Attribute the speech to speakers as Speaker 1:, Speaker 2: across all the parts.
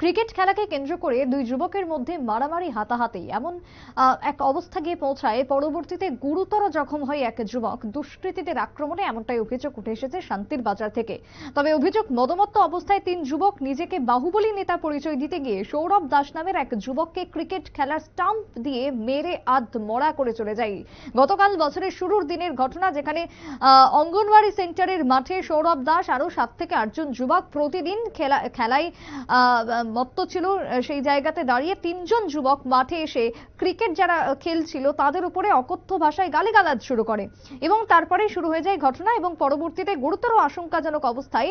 Speaker 1: Cricket খেলাকে কেন্দ্র করে দুই যুবকের মধ্যে মারামারি হাতাহাতি। এমন এক অবস্থা গিয়ে পৌঁছায়। পরবর্তীতে গুরুতর জখম হয় এক যুবক। দুষ্কৃতীদের আক্রমণে এমনটাই অভিযোগ উঠে এসেছে শান্তির বাজার থেকে। তবে অভিযোগ মদমত্ত অবস্থায় তিন যুবক নিজেকে বাহুবলী নেতা পরিচয় দিতে গিয়ে সৌরভ দাস নামের এক যুবককে ক্রিকেট খেলার স্টাম্প দিয়ে মেরে আধ মরা করে চলে যায়। গতকাল বছরের শুরুর দিনের ঘটনা যেখানে অঙ্গনওয়াড়ি সেন্টারের মাঠে সৌরভ দাস আরও সাত থেকে আটজন যুবক প্রতিদিন খেলা, খেলায় মত্ত ছিল। সেই জায়গাতে দাঁড়িয়ে তিনজন যুবক মাঠে এসে ক্রিকেট যারা খেলছিল তাদের উপরে অকথ্য ভাষায় গালিগালাজ শুরু করে এবং তারপরে শুরু হয়ে যায় ঘটনা এবং পরবর্তীতে গুরুতর আশঙ্কাজনক অবস্থায়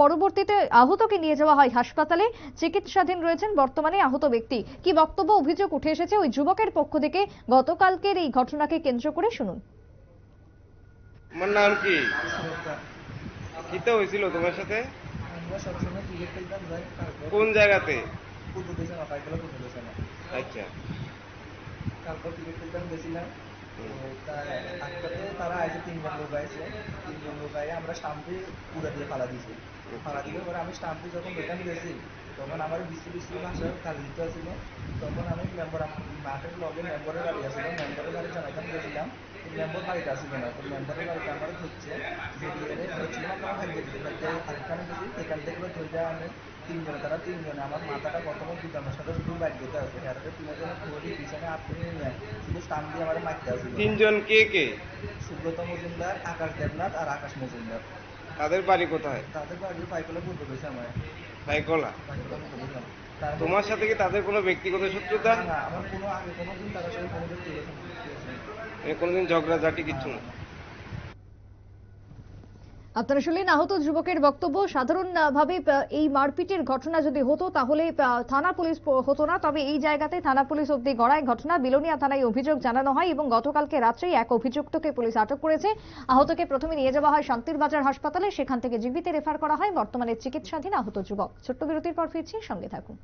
Speaker 1: পরবর্তীতে আহতকে নিয়ে যাওয়া হয় হাসপাতালে। চিকিৎসাধীন রয়েছেন বর্তমানে আহত ব্যক্তি। কি বক্তব্য, অভিযোগ উঠে এসেছে ওই যুবকের পক্ষ থেকে। গতকালকের এই ঘটনাকে কেন্দ্র করে শুনুন।
Speaker 2: তোমার নাম কি? কিতে হয়েছিল তোমার সাথে? কোন জায়গাতে? আচ্ছা।
Speaker 3: তার আমরা স্টাম্পে পুরা ফালা দিয়েছি ফালা দিয়ে আমি স্টাম্পে যখন বেতন গেছি তখন আমার বিশ্ব বিশ্ব দিতে আসছিল তখন আমি মেম্বার মাঠের লগে মেম্বারের বাড়ি আসছিল মেম্বারের গেছিলাম। মেম্বার বাড়িতে আসছিল না তো মেম্বারের বাড়িতে আমার হচ্ছে যে আমার গেছি সেখান থেকে ধরে আমি তিনজনে তারা তিনজনে আমার মাথাটা প্রথমে দুজনের সাথে শুধু বাইক দিতে আসবে হেরাতে তিনজনে ধরে পিছনে আটকে নিয়ে শুধু স্টাম্প দিয়ে আমার মারতে আসবে
Speaker 2: তিনজন কে কে?
Speaker 3: সুব্রত মজুমদার আকাশ দেবনাথ আর আকাশ মজুমদার।
Speaker 2: তাদের বাড়ি কোথায়?
Speaker 3: তাদের বাড়ি পাইকলে পড়তে পেয়েছে আমার পাইকলে। তারপর
Speaker 2: তোমার সাথে কি তাদের কোনো ব্যক্তিগত শত্রুতা?
Speaker 3: না, আমার কোনো আগে কোনো দিন তাদের সাথে কোনো দিন
Speaker 2: কোনোদিন ঝগড়াঝাটি কিছু না।
Speaker 1: আপনারা শুনলেন আহত যুবকের বক্তব্য। সাধারণভাবে এই মারপিটের ঘটনা যদি হতো তাহলে থানা পুলিশ হতো না। তবে এই জায়গাতে থানা পুলিশ অব্দি গড়ায় ঘটনা। বিলোনিয়া থানায় অভিযোগ জানানো হয় এবং গতকালকে রাত্রেই এক অভিযুক্তকে পুলিশ আটক করেছে। আহতকে প্রথমে নিয়ে যাওয়া হয় শান্তির বাজার হাসপাতালে। সেখান থেকে জীবিত রেফার করা হয়। বর্তমানে চিকিৎসাধীন আহত যুবক। ছোট্ট বিরতির পর ফিরছি। সঙ্গে থাকুন।